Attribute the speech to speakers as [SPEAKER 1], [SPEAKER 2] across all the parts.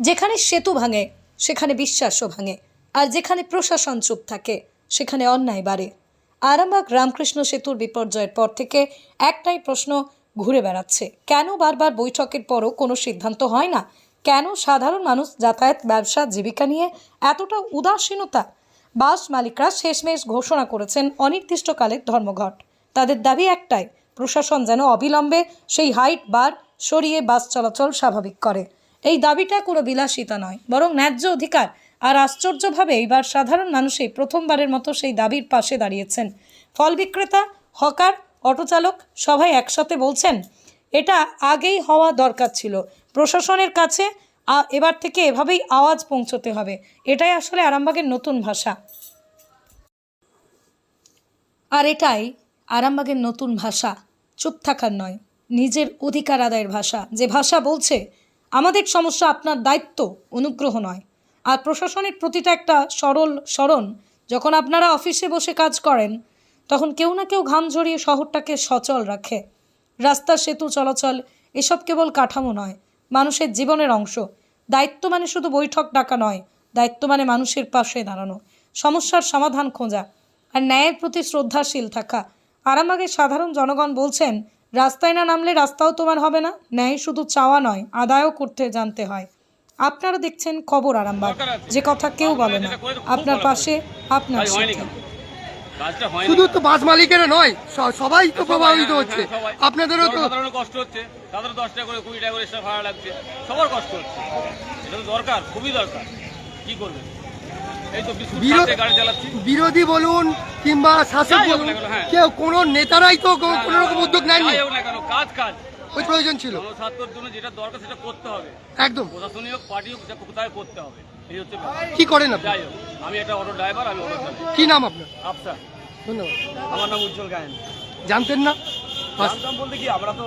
[SPEAKER 1] যেখানে সেতু ভাঙে, সেখানে বিশ্বাসও ভাঙে। আর যেখানে প্রশাসন চুপ থাকে, সেখানে অন্যায় বাড়ে। আরামবাগ রামকৃষ্ণ সেতুর বিপর্যয়ের পর থেকে একটাই প্রশ্ন ঘুরে বেড়াচ্ছে। কেন বারবার বৈঠকের পরও কোনো সিদ্ধান্ত হয় না? কেন সাধারণ মানুষ যাতায়াত, ব্যবসা, জীবিকা নিয়ে এতটা উদাসীনতা? বাস মালিকরা শেষমেশ ঘোষণা করেছেন অনির্দিষ্টকালের ধর্মঘট। তাদের দাবি একটাই, প্রশাসন যেন অবিলম্বে সেই হাইট বার সরিয়ে বাস চলাচল স্বাভাবিক করে। এই দাবিটা কোনো বিলাসিতা নয়, বরং ন্যায্য অধিকার। আর আশ্চর্যভাবে এইবার সাধারণ মানুষই প্রথমবারের মতো সেই দাবির পাশে দাঁড়িয়েছেন। ফল বিক্রেতা, হকার, অটোচালক সবাই একসাথে বলছেন, এটা আগেই হওয়া দরকার ছিল। প্রশাসনের কাছে এবার থেকে এভাবেই আওয়াজ পৌঁছতে হবে। এটাই আসলে আরামবাগের নতুন ভাষা। আর এটাই আরামবাগের নতুন ভাষা। চুপ থাকার নয়, নিজের অধিকার আদায়ের ভাষা। যে ভাষা বলছে আমাদের সমস্যা আপনার দায়িত্ব, অনুগ্রহ নয়। আর প্রশাসনের প্রতিটা একটা সরল স্মরণ, যখন আপনারা অফিসে বসে কাজ করেন, তখন কেউ না কেউ ঘাম ঝরিয়ে শহরটাকে সচল রাখে। রাস্তা, সেতু, চলাচল, এসব কেবল কাঠামো নয়, মানুষের জীবনের অংশ। দায়িত্ব মানে শুধু বৈঠক, ডাকা নয়, দায়িত্ব মানে মানুষের পাশে দাঁড়ানো, সমস্যার সমাধান খোঁজা, আর ন্যায়ের প্রতি শ্রদ্ধাশীল থাকা। আরামবাগের সাধারণ জনগণ বলছেন রাস্তায় না নামলে রাস্তাও তোমার হবে না। ন্যায় শুধু চাওয়া নয় আদায়ও করতে জানতে হয়। আপনারা দেখছেন খবর আরামবাগ। যে কথা কেউ বলে না। আপনার পাশে আপনার
[SPEAKER 2] শুধু তো বাস মালিকেরা নয় সবাই তো প্রভাবিত হচ্ছে। আপনাদেরও তো
[SPEAKER 3] কষ্ট হচ্ছে। তাদেরও দশ টাকা করে কুড়ি টাকা করে ভাড়া লাগছে। সবার কষ্ট হচ্ছে। এটা তো দরকার খুবই দরকার। কি করবেন?
[SPEAKER 2] বিরোধী বলুন কিংবা শাসক বলুন
[SPEAKER 3] হ্যাঁ।
[SPEAKER 2] কেউ কোনো নেতারাই তো কোনো রকম উদ্যোগ নেননি
[SPEAKER 3] যাই হোক না কেন কাজ কাজ।
[SPEAKER 2] ওই প্রয়োজন ছিল।
[SPEAKER 3] জনস্বার্থের জন্য যেটা দরকার সেটা করতে হবে।
[SPEAKER 2] একদম।
[SPEAKER 3] প্রশাসনীয় পার্টি কোথায় করতে হবে এই হচ্ছে।
[SPEAKER 2] কি করেন আপনি?
[SPEAKER 3] আমি একটা অটো ড্রাইভার আমি অটো
[SPEAKER 2] কি নাম আপনার?
[SPEAKER 3] আফসা
[SPEAKER 2] ধন্যবাদ।
[SPEAKER 3] আমার নাম উজ্জ্বল গায়েন।
[SPEAKER 2] জানতেন না?
[SPEAKER 4] জানতাম বলতে কি আমরা তো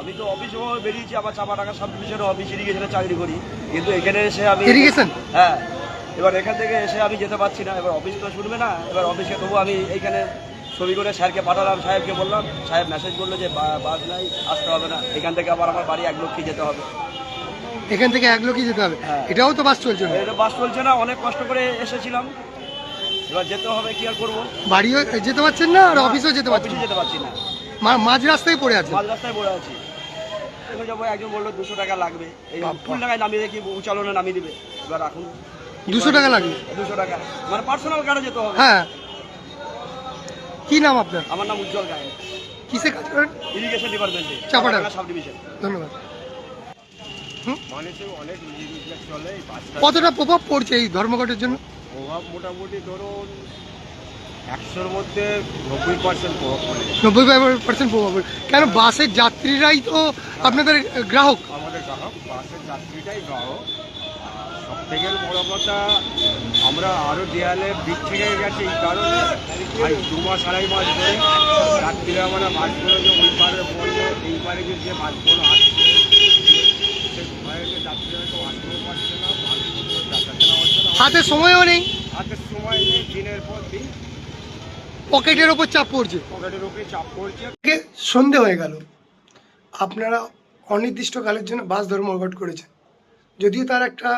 [SPEAKER 4] আমি তো অফিস বেরিয়েছি আমার চাপা টাকা সাব ডিভিশনের অফিস ইরিগেশনে চাকরি করি। কিন্তু এখানে এসে আমি
[SPEAKER 2] ইরিগেশন
[SPEAKER 4] হ্যাঁ। এবার এখান থেকে এসে আমি যেতে পারছি না এবার অফিস তো শুনবে না এবার অফিসে তবু আমি এইখানে ছবি করে স্যারকে পাঠালাম সাহেবকে বললাম সাহেব মেসেজ করল যে বাস নাই আসতে হবে না এখান থেকে আবার আমার বাড়ি এক লক্ষ্যে যেতে হবে।
[SPEAKER 2] এখান থেকে এক লোকই যেতে হবে?
[SPEAKER 4] হ্যাঁ।
[SPEAKER 2] এটাও তো বাস চলছে না?
[SPEAKER 4] এটা বাস চলছে না অনেক কষ্ট করে এসেছিলাম। এবার যেতে হবে কি আর করব?
[SPEAKER 2] বাড়িও যেতে পারছেন না আর অফিসও যেতে পারছেন
[SPEAKER 4] অফিসে যেতে পারছি না।
[SPEAKER 2] মাঝ রাস্তায় পড়ে আছে
[SPEAKER 4] মাঝ রাস্তায় পড়ে আছি। এবার যাব একজন বলল দুশো টাকা লাগবে। এই। ফুল টাকায় নামিয়ে দেখি উচালনে নামিয়ে দিবে। এবার এখন
[SPEAKER 2] দুশো টাকা লাগবে।
[SPEAKER 4] দুশো টাকা। মানে পার্সোনাল কার্ডে যেতে হবে।
[SPEAKER 2] হ্যাঁ। কি নাম আপনার?
[SPEAKER 4] আমার নাম উজ্জ্বল গায়ে
[SPEAKER 2] কিসে কাজ করেন?
[SPEAKER 4] ইরিগেশন ডিপার্টমেন্টে
[SPEAKER 2] চাপাডাঙ্গা।
[SPEAKER 4] সাব ডিভিশন
[SPEAKER 2] ধন্যবাদ।
[SPEAKER 5] মানুষের অনেক চলে
[SPEAKER 2] কতটা প্রভাব পড়ছে এই ধর্মঘটের জন্য?
[SPEAKER 5] প্রভাব মোটামুটি ধরুন একশোর মধ্যে নব্বই পার্সেন্ট প্রভাব পড়ে।
[SPEAKER 2] নব্বই পার্সেন্ট প্রভাব পড়ে। কেন বাসের যাত্রীরাই তো আপনাদের গ্রাহক?
[SPEAKER 5] আমাদের গ্রাহক বাসের যাত্রীটাই গ্রাহক। থেকে বড় কথা আমরা আরও দেয়ালে দিক থেকে গেছে এই কারণে আজ দু মাস আড়াই মাস ধরে যাত্রীরা আমরা বাসগুলো যে ওই পারে বলল এই পারে যে যে বাসগুলো আসছে সে ভয়ে যে যাত্রীরা কেউ আসতেও পারছে না বাসগুলো যাতায়াত হচ্ছে না।
[SPEAKER 2] হাতে সময়ও নেই।
[SPEAKER 5] হাতের সময় নেই দিনের পর দিন
[SPEAKER 2] পকেটের ওপর চাপ পড়ছে।
[SPEAKER 5] পকেটের উপরে চাপ পড়ছে।
[SPEAKER 2] সন্ধে হয়ে গেল। আপনারা অনির্দিষ্টকালের জন্য বাস ধর্মঘট করেছেন। যদিও তার একটা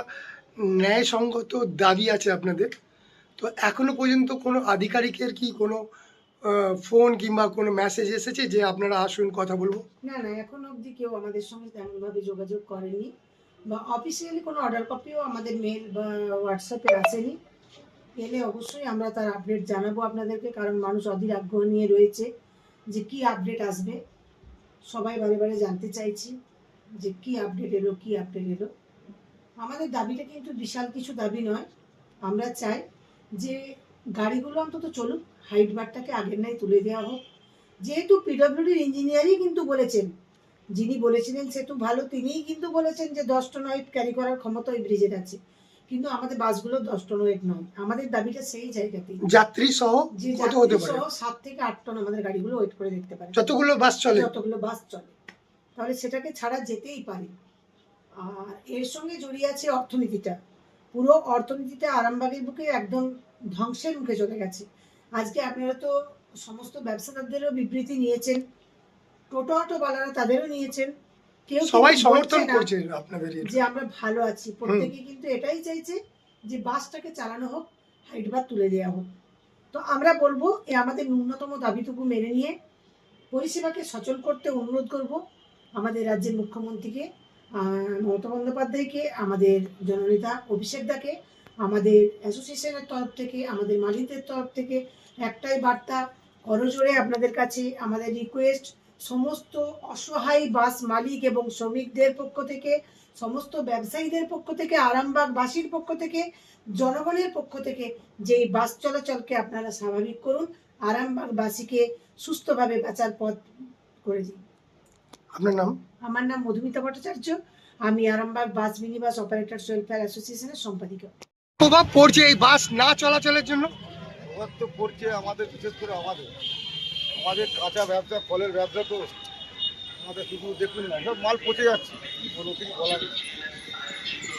[SPEAKER 2] ন্যায়সঙ্গত দাবি আছে আপনাদের? তো এখনও পর্যন্ত কোনো আধিকারিকের কি কোনো ফোন কিংবা কোনো মেসেজ এসেছে যে আপনারা আসুন কথা বলব?
[SPEAKER 6] না না, এখন অবধি কেউ আমাদের সঙ্গে তেমনভাবে যোগাযোগ করেনি বা অফিসিয়ালি কোনো অর্ডার কপিও আমাদের মেল বা হোয়াটসঅ্যাপে আসেনি। এলে অবশ্যই আমরা তার আপডেট জানাব আপনাদেরকে, কারণ মানুষ অধীর আগ্রহ নিয়ে রয়েছে যে কি আপডেট আসবে। সবাই বারে বারে জানতে চাইছি যে কি আপডেট এলো, কি আপডেট এলো। আমাদের দাবিটা কিন্তু বিশাল কিছু দাবি নয়। আমরা চাই যে গাড়িগুলো অন্তত চলুক হাইট বারটাকে আগের নাই তুলে দেওয়া হোক। যেহেতু পিডব্লিউডির ইঞ্জিনিয়ারই কিন্তু বলেছেন যিনি বলেছিলেন সেতু ভালো তিনিই কিন্তু বলেছেন যে দশ টন ওয়েট ক্যারি করার ক্ষমতা ওই ব্রিজের আছে কিন্তু আমাদের বাসগুলো দশ টন ওয়েট নয়। আমাদের দাবিটা সেই জায়গাতেই।
[SPEAKER 2] যাত্রী সহ
[SPEAKER 6] যে যাত্রী সহ সাত থেকে আট টন আমাদের গাড়িগুলো ওয়েট করে দেখতে পারে।
[SPEAKER 2] যতগুলো বাস চলে।
[SPEAKER 6] যতগুলো বাস চলে। তাহলে সেটাকে ছাড়া যেতেই পারে। এর সঙ্গে জড়িয়ে আছে অর্থনীতিটা। পুরো অর্থনীতিটা আরামবাগের বুকে একদম ধ্বংসের মুখে চলে গেছে। আজকে আপনারা তো সমস্ত ব্যবসাদারদেরও বিবৃতি নিয়েছেন টোটো অটোওয়ালারা তাদেরও নিয়েছেন। কেউ
[SPEAKER 2] সবাই সমর্থন করছে আপনাদের
[SPEAKER 6] যে আমরা ভালো আছি। প্রত্যেকে কিন্তু এটাই চাইছে যে বাসটাকে চালানো হোক হাইট বার তুলে দেওয়া হোক। তো আমরা বলব এ আমাদের ন্যূনতম দাবিটুকু মেনে নিয়ে পরিষেবাকে সচল করতে অনুরোধ করব আমাদের রাজ্যের মুখ্যমন্ত্রীকে। মমতা বন্দ্যোপাধ্যায়কে, আমাদের জননেতা অভিষেক দাকে, আমাদের অ্যাসোসিয়েশনের তরফ থেকে, আমাদের মালিকদের তরফ থেকে একটাই বার্তা, করজোড়ে আপনাদের কাছে আমাদের রিকোয়েস্ট সমস্ত অসহায় বাস মালিক এবং শ্রমিকদের পক্ষ থেকে, সমস্ত ব্যবসায়ীদের পক্ষ থেকে, আরামবাগবাসীর পক্ষ থেকে, জনগণের পক্ষ থেকে যে বাস চলাচলকে আপনারা স্বাভাবিক করুন, আরামবাগবাসীকে সুস্থভাবে বাঁচার পথ করে দিন।
[SPEAKER 2] আপনার নাম?
[SPEAKER 6] আমার নাম মধুমিতা ভট্টাচার্য। আমি Arambagh bus minibus operators welfare অ্যাসোসিয়েশনের সম্পাদিকা।
[SPEAKER 2] প্রভাব পড়ছে এই বাস না চলাচলের জন্য?
[SPEAKER 7] প্রভাব তো পড়ছে আমাদের বিশেষ করে আমাদের। আমাদের কাঁচা ব্যবসা ফলের ব্যবসা তো আমাদের শুধু দেখুন না সব মাল পচে যাচ্ছে। কোনো কিছু বলার নেই।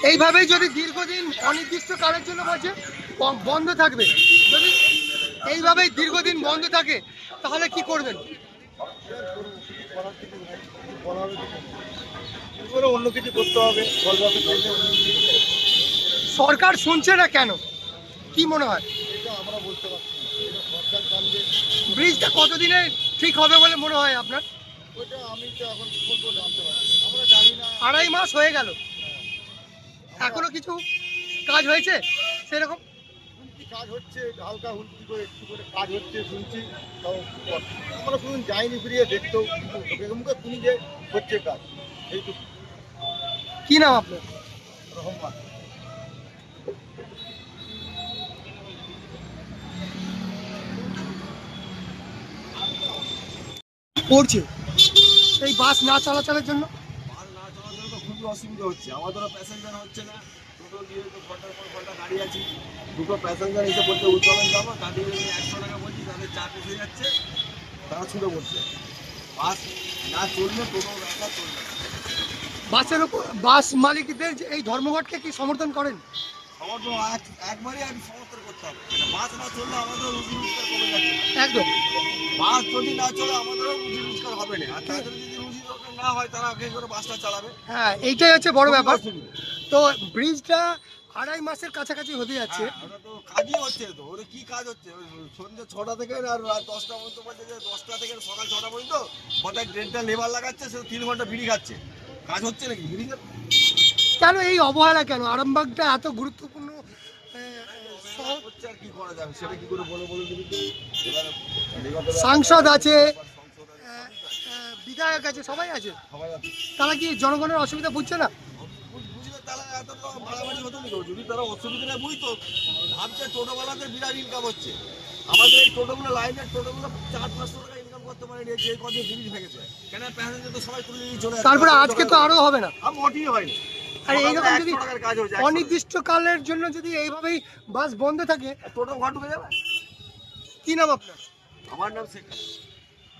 [SPEAKER 2] এইভাবেই যদি দীর্ঘদিন অনির্দিষ্ট কালের জন্য বলছে বন্ধ থাকবে? যদি এইভাবেই দীর্ঘদিন বন্ধ থাকে তাহলে কি করবেন?
[SPEAKER 7] করা অন্য কিছু করতে হবে।
[SPEAKER 2] সরকার শুনছে না কেন? কি মনে হয়?
[SPEAKER 7] এটা আমরা বলতে পারছি
[SPEAKER 2] ব্রিজটা কতদিনে ঠিক হবে বলে মনে হয় আপনার?
[SPEAKER 7] ওইটা আমি তো এখন জানতে পারছি আমরা জানি না।
[SPEAKER 2] আড়াই মাস হয়ে গেল। এখনও কিছু কাজ হয়েছে সেরকম?
[SPEAKER 7] কাজ হচ্ছে হালকা হুমকি করে একটু করে কাজ হচ্ছে শুনছি তাও আমরা শুনুন যাইনি ফিরিয়ে দেখতেও কিন্তু মুখে শুনি যে হচ্ছে কাজ এইটুকু।
[SPEAKER 2] কি নাম আপনার?
[SPEAKER 7] রহমান।
[SPEAKER 2] পড়ছে? এই বাস না চলাচলের জন্য?
[SPEAKER 4] মাল না চলাচল তো খুবই অসুবিধা হচ্ছে আমাদেরও প্যাসেঞ্জার হচ্ছে না। টোটো দিয়ে তো ঘণ্টার পর ঘণ্টা দাঁড়িয়ে আছি। দুটো প্যাসেঞ্জার এসে বলছে উত্তোলন যাব। তাদের একশো টাকা বলছি তাদের চার্জ এসে যাচ্ছে তারা ছুটে পড়ছে বাস না চললে টোটো ব্যবসা চলবে
[SPEAKER 2] বাসের উপর বাস মালিকদের যে এই ধর্মঘটকে কি সমর্থন করেন?
[SPEAKER 4] সমর্থন এক- একবারই আমি সমর্থন করতে হবে। বাস না চললে আমাদের রুজি রোজগার কমে যাচ্ছে।
[SPEAKER 2] একদম।
[SPEAKER 4] বাস যদি না চলে আমাদেরও রুজি রোজগার হবে না। আর তাদের যদি রুজি রোজগার না হয় তারা আগে করে বাসটা চালাবে।
[SPEAKER 2] হ্যাঁ এইটাই হচ্ছে বড় ব্যাপার। তো ব্রিজটা আড়াই মাসের কাছাকাছি হতে যাচ্ছে।
[SPEAKER 4] হ্যাঁ, ওটা তো কাজই হচ্ছে তো কি কাজ হচ্ছে? সন্ধ্যে ছটা থেকে আর রাত দশটা পর্যন্ত বলছে যে দশটা থেকে সকাল ছটা পর্যন্ত ট্রেনটা লেবার লাগাচ্ছে সে তিন ঘণ্টা বিড়ি খাচ্ছে। কাজ হচ্ছে নাকি? বিড়ি খাচ্ছে?
[SPEAKER 2] কেন এই অবহেলা কেন? আরামবাগটা এত গুরুত্বপূর্ণ
[SPEAKER 4] হচ্ছে আর কি করা যাবে? সেটা কি করে বলে বলে দিবি
[SPEAKER 2] সাংসদ আছে। বিধায়ক আছে সবাই আছে?
[SPEAKER 4] সবাই আছে।
[SPEAKER 2] তারা কি জনগণের অসুবিধা বুঝছে না?
[SPEAKER 4] বুঝ- এত মারামারি হতো না যদি তারা অসুবিধাটা বুঝতো ভাবছে টোটোওয়ালাদের বিরাট ইনকাম হচ্ছে। আমাদের এই টোটোগুলো লাইনের টোটোগুলো চার পাঁচশো টাকা ইনকাম করতে পারে যে কদিন ব্রিজ ভেঙেছে। কেন প্যাসেঞ্জার তো সবাই তুলে নিয়ে চলে
[SPEAKER 2] তারপরে আজকে তো আরও হবে না।
[SPEAKER 4] আর মোটেই হয়নি।
[SPEAKER 2] আর এইরকম যদি
[SPEAKER 4] 100 টাকার কাজ হয়েছে, 100 টাকা।
[SPEAKER 2] অনির্দিষ্ট কালের জন্য যদি এইভাবেই বাস বন্ধ থাকে
[SPEAKER 4] টোটো ঘর ঢুকে যাবে?
[SPEAKER 2] কি নাম আপনার?
[SPEAKER 4] আমার নাম শেখ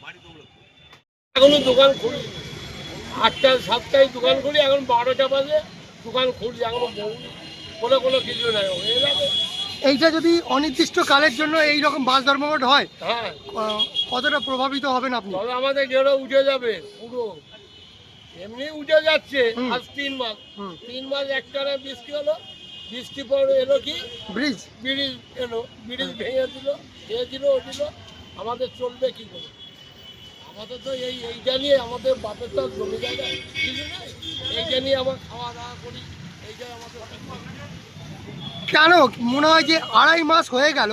[SPEAKER 4] বাড়ি
[SPEAKER 8] এখনও দোকান খুলি আটটা সাতটায় দোকান খুলি এখন বারোটা বাজে। দোকান খুলছি এখনও কোনো কোনো কিছু নাই।
[SPEAKER 2] এইটা যদি অনির্দিষ্ট কালের জন্য এই রকম বাস ধর্মঘট হয়
[SPEAKER 8] হ্যাঁ।
[SPEAKER 2] কতটা প্রভাবিত হবেন আপনি?
[SPEAKER 8] আমাদের গেলে উঠে যাবে পুরো। এমনি উঠে যাচ্ছে। আজ তিন মাস। তিন মাস একটানা বৃষ্টি হলো। বৃষ্টি পর এলো কি?
[SPEAKER 2] ব্রিজ।
[SPEAKER 8] ব্রিজ এলো ব্রিজ ভেঙে দিল এ দিল ও আমাদের চলবে কি করে? আমাদের তো এই এইটা নিয়ে আমাদের বাপের তো জমি জায়গা কিছু নেই। এইটা নিয়ে আমার খাওয়া দাওয়া করি। এইটাই আমাদের
[SPEAKER 2] কেন? মনে হয় যে আড়াই মাস হয়ে গেল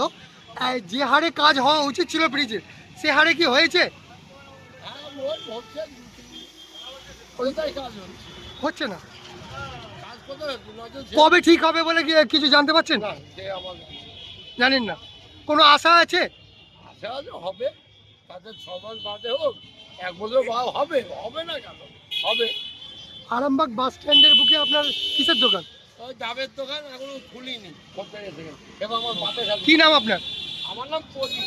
[SPEAKER 2] যে হারে কাজ হওয়া উচিত ছিল ব্রিজের সে হারে কি হয়েছে?
[SPEAKER 8] হ্যাঁ হচ্ছে।
[SPEAKER 2] না। কবে ঠিক হবে বলে কিছু জানতে পারছেন?
[SPEAKER 8] না
[SPEAKER 2] জানেন না। কোনো আশা আছে?
[SPEAKER 8] আশা আছে হবে। তাদের ছ মাস বাদে হোক এক বছর বা হবে হবে না কেন? হবে।
[SPEAKER 2] আরামবাগ বাস স্ট্যান্ডের বুকে আপনার কিসের দোকান?
[SPEAKER 8] ওই ডাবের দোকান এখনও খুলিনি। করতে গেছে? এবং আমার মাথায়
[SPEAKER 2] কি নাম আপনার?
[SPEAKER 8] আমার নাম প্রদীপ।